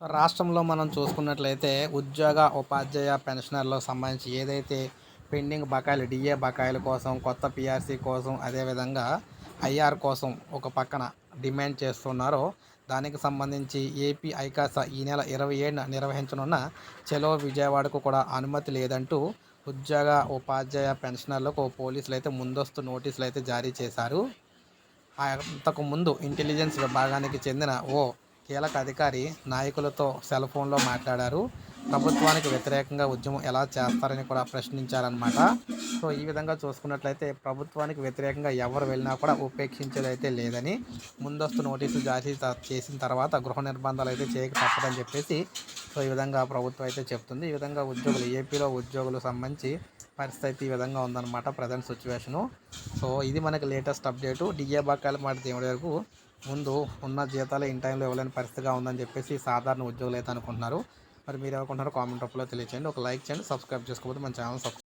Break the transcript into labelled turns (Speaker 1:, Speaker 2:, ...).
Speaker 1: రాష్ట్రంలో మనం చూసుకున్నట్లయితే ఉద్యోగ ఉపాధ్యాయ పెన్షనర్లకు సంబంధించి ఏదైతే పెండింగ్ బకాయిలు డిఏ బకాయిల కోసం కొత్త పిఆర్సీ కోసం అదేవిధంగా ఐఆర్ కోసం ఒక పక్కన డిమాండ్ చేస్తున్నారో దానికి సంబంధించి ఏపీ ఐకాస ఈ నెల ఇరవై ఏడున నిర్వహించనున్న చెలో విజయవాడకు కూడా అనుమతి లేదంటూ ఉద్యోగ ఉపాధ్యాయ పెన్షనర్లకు పోలీసులు అయితే ముందస్తు నోటీసులు అయితే జారీ చేశారు. అంతకుముందు ఇంటెలిజెన్స్ విభాగానికి చెందిన ఓ కీలక అధికారి నాయకులతో సెల్ ఫోన్లో మాట్లాడారు. ప్రభుత్వానికి వ్యతిరేకంగా ఉద్యమం ఎలా చేస్తారని కూడా ప్రశ్నించారనమాట సో ఈ విధంగా చూసుకున్నట్లయితే ప్రభుత్వానికి వ్యతిరేకంగా ఎవరు వెళ్ళినా కూడా ఉపేక్షించేది అయితే లేదని ముందస్తు నోటీసులు జారీ చేసిన తర్వాత గృహ నిర్బంధాలు అయితే చేయక తప్పదని చెప్పేసి సో ఈ విధంగా ప్రభుత్వం అయితే చెప్తుంది. ఈ విధంగా ఉద్యోగులు ఏపీలో ఉద్యోగులు సంబంధించి పరిస్థితి ఈ విధంగా ఉందన్నమాట ప్రజెంట్ సిచ్యువేషను. సో ఇది మనకి లేటెస్ట్ అప్డేటు. డిఏ బాకాల మాట దేవుడి వరకు ముందు ఉన్న జీతాలు ఇన్ టైంలో ఇవ్వలేని పరిస్థితిగా ఉందని చెప్పేసి సాధారణ ఉద్యోగులు అయితే అనుకుంటున్నారు. మరి మీరు ఏమనుకుంటున్నారో కామెంట్ రూపంలో తెలియచేయండి. ఒక లైక్ చేయండి సబ్స్క్రైబ్ చేసుకోకపోతే మన ఛానల్ సబ్స్క్రైబ్